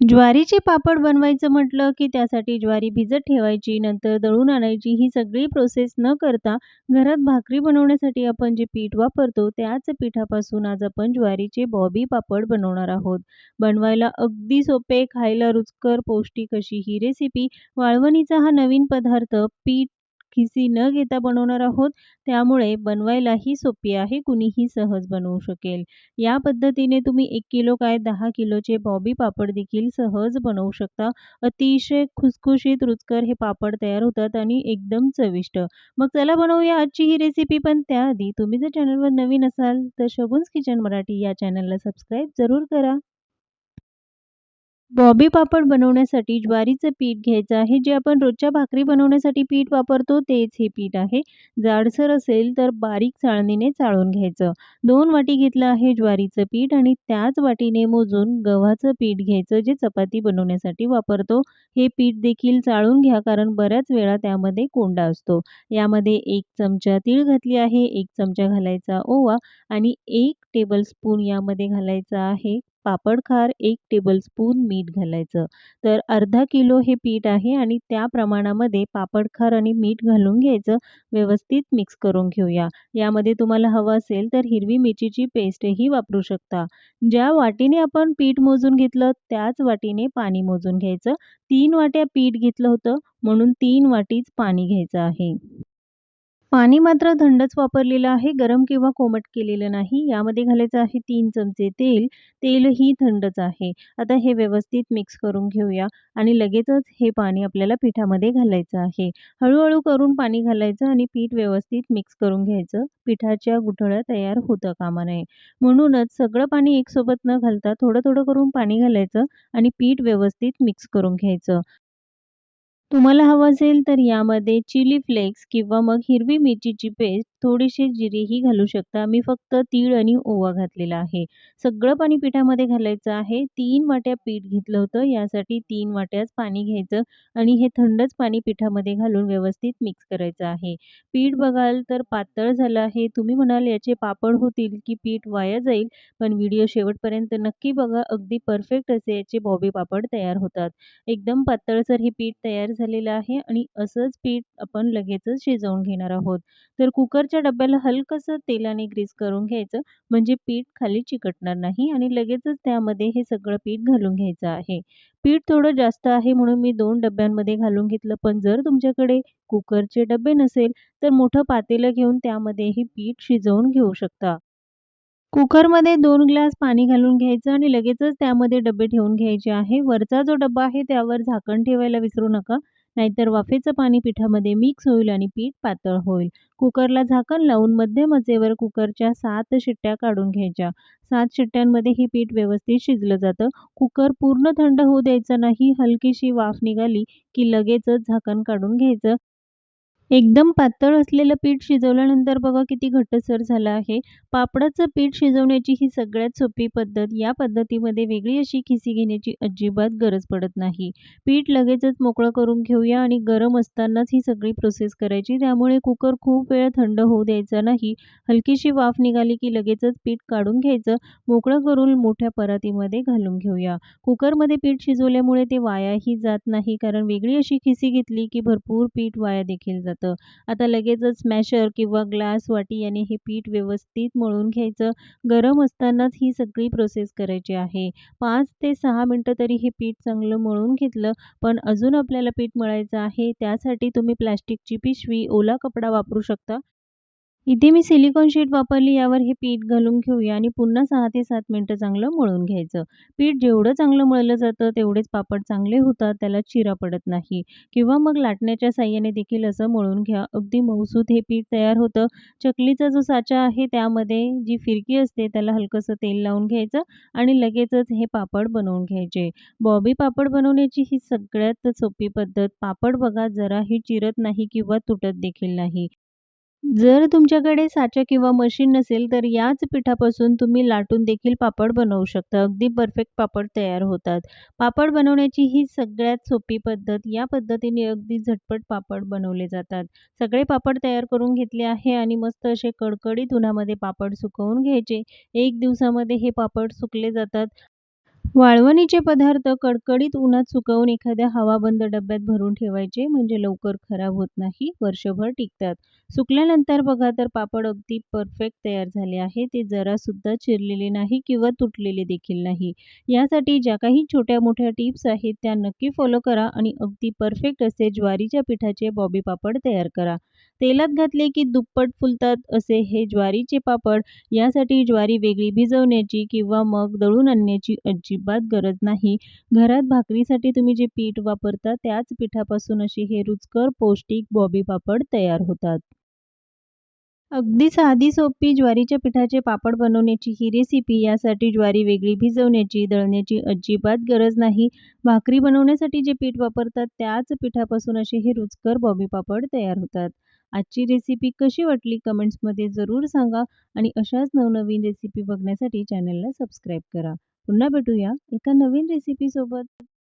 ज्वारीचे पापड बनवायचं म्हटलं की त्यासाठी ज्वारी भिजत ठेवायची नंतर दळून आणायची. ही सगळी प्रोसेस न करता घरात भाकरी बनवण्यासाठी आपण जे पीठ वापरतो त्याच पिठापासून आज आपण ज्वारीचे बॉबी पापड बनवणार आहोत. बनवायला अगदी सोपे खायला रुचकर पौष्टिक अशी ही रेसिपी वाळवणीचा हा नवीन पदार्थ पीठ खिसी न घेता बनवणार आहोत त्यामुळे बनवायलाही सोपी आहे कुणीही सहज बनवू शकेल. या पद्धतीने तुम्ही एक किलो काय दहा किलोचे बॉबी पापड देखील सहज बनवू शकता. अतिशय खुसखुशीत रुचकर हे पापड तयार होतात आणि एकदम चविष्ट. मग चला बनवूया आजची ही रेसिपी पण. त्याआधी तुम्ही जर चॅनलवर नवीन असाल तर शगुन्स किचन मराठी या चॅनलला सबस्क्राईब जरूर करा. बॉबी पापड बनवण्यासाठी ज्वारीचं पीठ घ्यायचं आहे. जे आपण रोजच्या भाकरी बनवण्यासाठी पीठ वापरतो तेच हे पीठ आहे. जाडसर असेल तर बारीक चाळणीने चाळून घ्यायचं. दोन वाटी घेतलं आहे ज्वारीचं पीठ आणि त्याच वाटीने मोजून गव्हाचं पीठ घ्यायचं जे चपाती बनवण्यासाठी वापरतो. हे पीठ देखील चाळून घ्या कारण बऱ्याच वेळा त्यामध्ये कोंडा असतो. यामध्ये एक चमचा तीळ घातली आहे एक चमचा घालायचा ओवा आणि एक टेबलस्पून यामध्ये घालायचा आहे पापड खार एक टेबलस्पून मीठ घालायचं. तर अर्धा किलो हे पीठ आहे आणि त्या प्रमाणामध्ये पापड खार आणि मीठ घालून घ्यायचं. व्यवस्थित मिक्स करून घेऊया. यामध्ये तुम्हाला हवं असेल तर हिरवी मिरचीची पेस्टही वापरू शकता. ज्या वाटीने आपण पीठ मोजून घेतलं त्याच वाटीने पाणी मोजून घ्यायचं. तीन वाट्या पीठ घेतलं होतं म्हणून तीन वाटीच पाणी घ्यायचं आहे. पाणी मात्र थंडच वापरलेलं आहे गरम किंवा कोमट केलेलं नाही. यामध्ये घालायचं आहे तीन चमचे तेल. तेलही थंडच आहे. आता हे व्यवस्थित मिक्स करून घेऊया आणि लगेचच हे पाणी आपल्याला पिठामध्ये घालायचं आहे. हळूहळू करून पाणी घालायचं आणि पीठ व्यवस्थित मिक्स करून घ्यायचं. पिठाच्या गुठळ्या तयार होतं कामा नये म्हणूनच सगळं पाणी एकसोबत न घालता थोडं थोडं करून पाणी घालायचं आणि पीठ व्यवस्थित मिक्स करून घ्यायचं. तुम्हाला हवं असेल तर यामध्ये चिली फ्लेक्स किंवा मग हिरवी मिरचीची पेस्ट थोडीशी जिरेही घालू शकता. मी फक्त तीळ आणि ओवा घातलेला आहे. सगळं पाणी पिठामध्ये घालायचं आहे. तीन वाट्या पीठ घेतलं होतं. यासाठी तीन वाट्याच पाणी घ्यायचं आणि हे थंडच पाणी पिठामध्ये घालून व्यवस्थित मिक्स करायचं आहे. पीठ बघाल तर पातळ झालं आहे. तुम्ही म्हणाल याचे पापड होतील की पीठ वाया जाईल पण व्हिडिओ शेवटपर्यंत नक्की बघा. अगदी परफेक्ट असे याचे बॉबी पापड तयार होतात. एकदम पातळसर हे पीठ तयार झालेलं आहे आणि असंच पीठ आपण लगेचच शिजवून घेणार आहोत. तर कुकर कुकरच्या डब्याला हलकंसं तेलाने ग्रीस करून घ्यायचं. म्हणजे पीठ खाली चिकटणार नाही आणि लगेचच त्यामध्ये हे सगळं पीठ घालून घ्यायचं आहे. पीठ थोडं जास्त आहे म्हणून मी दोन डब्यांमध्ये घालून घेतलं. पण जर तुमच्याकडे कुकरचे डबे नसेल तर मोठं पातेलं घेऊन त्यामध्येही पीठ शिजवून घेऊ शकता. कुकरमध्ये दोन ग्लास पाणी घालून घ्यायचं आणि लगेचच त्यामध्ये डबे ठेवून घ्यायचे आहे. वरचा जो डबा आहे त्यावर झाकण ठेवायला विसरू नका. नाहीतर वाफेचं पाणी पिठामध्ये मिक्स होईल आणि पीठ पातळ होईल. कुकरला झाकण लावून मध्यम आचेवर कुकरच्या सात शिट्ट्या काढून घ्यायच्या. सात शिट्ट्यांमध्ये हे पीठ व्यवस्थित शिजलं जातं. कुकर पूर्ण थंड होऊ द्यायचं नाही. हलकीशी वाफ निघाली की लगेचच झाकण काढून घ्यायचं. एकदम पातळ असलेलं पीठ शिजवल्यानंतर बघा किती घट्टसर झालं आहे. पापडाचं पीठ शिजवण्याची ही सगळ्यात सोपी पद्धत या पद्धतीमध्ये वेगळी अशी खिसी घेण्याची अजिबात गरज पडत नाही. पीठ लगेचच मोकळं करून घेऊया आणि गरम असतानाच ही सगळी प्रोसेस करायची. त्यामुळे कुकर खूप वेळ थंड होऊ द्यायचा नाही. हलकीशी वाफ निघाली की लगेचच पीठ काढून घ्यायचं. मोकळं करून मोठ्या परातीमध्ये घालून घेऊया. कुकरमध्ये पीठ शिजवल्यामुळे ते वायाही जात नाही. कारण वेगळी अशी खिसी घेतली की भरपूर पीठ वाया देखील जातं. आता लगेचच स्मॅशर किंवा ग्लास वाटी याने हे पीठ व्यवस्थित मळून घ्यायचं. गरम असतानाच ही सगळी प्रोसेस करायची आहे. पाच ते सहा मिनटं तरी हे पीठ चांगलं मळून घेतलं पण अजून आपल्याला पीठ मळायचं आहे त्यासाठी तुम्ही प्लॅस्टिकची पिशवी ओला कपडा वापरू शकता. इथे मी सिलिकॉन शीट वापरली यावर हे पीठ घालून घेऊया आणि पुन्हा सहा ते सात मिनटं चांगलं मळून घ्यायचं. पीठ जेवढं चांगलं मळलं जातं तेवढेच पापड चांगले होतात त्याला चिरा पडत नाही. किंवा मग लाटण्याच्या साह्याने देखील असं मळून घ्या. अगदी मऊसूत हे पीठ तयार होतं. चकलीचा जो साचा आहे त्यामध्ये जी फिरकी असते त्याला हलकंसं तेल लावून घ्यायचं आणि लगेचच हे पापड बनवून घ्यायचे. बॉबी पापड बनवण्याची ही सगळ्यात सोपी पद्धत पापड बघा जराही चिरत नाही किंवा तुटत देखील नाही. जर तुमच्याकडे साचा किंवा मशीन नसेल तर याच पिठापासून तुम्ही लाटून देखील पापड बनवू शकता. अगदी परफेक्ट पापड तयार होतात. पापड बनवण्याची ही सगळ्यात सोपी पद्धत या पद्धतीने अगदी झटपट पापड बनवले जातात. सगळे पापड तयार करून घेतले आहे आणि मस्त असे कडकडीत उन्हामध्ये पापड सुकवून घ्यायचे. एक दिवसामध्ये हे पापड सुकले जातात. वाळवणीचे पदार्थ कडकडीत उन्हात सुकवून एखाद्या हवाबंद डब्यात भरून ठेवायचे म्हणजे लवकर खराब होत नाही वर्षभर टिकतात. सुकल्यानंतर बघा तर पापड अगदी परफेक्ट तयार झाले आहे ते जरासुद्धा चिरलेले नाही किंवा तुटलेले देखील नाही. यासाठी ज्या काही छोट्या मोठ्या टिप्स आहेत त्या नक्की फॉलो करा आणि अगदी परफेक्ट असे ज्वारीच्या पिठाचे बॉबी पापड तयार करा. तेलात घातले की दुप्पट फुलतात असे हे ज्वारीचे पापड. यासाठी ज्वारी वेगळी भिजवण्याची किंवा मग दळून आणण्याची अजिबात गरज नाही. घरात भाकरीसाठी तुम्ही जे पीठ वापरता त्याच पिठापासून अशी हे रुचकर पौष्टिक बॉबी पापड तयार होतात. अगदी साधी सोपी ज्वारीच्या पिठाचे पापड बनवण्याची ही रेसिपी यासाठी ज्वारी वेगळी भिजवण्याची दळण्याची अजिबात गरज नाही. भाकरी बनवण्यासाठी जे पीठ वापरतात त्याच पिठापासून असे हे रुचकर बॉबी पापड तयार होतात. आजची रेसिपी कशी वाटली कमेंट्समध्ये जरूर सांगा आणि अशाच नवनवीन रेसिपी बघण्यासाठी चॅनलला सबस्क्राईब करा. पुन्हा भेटूया एका नवीन रेसिपीसोबत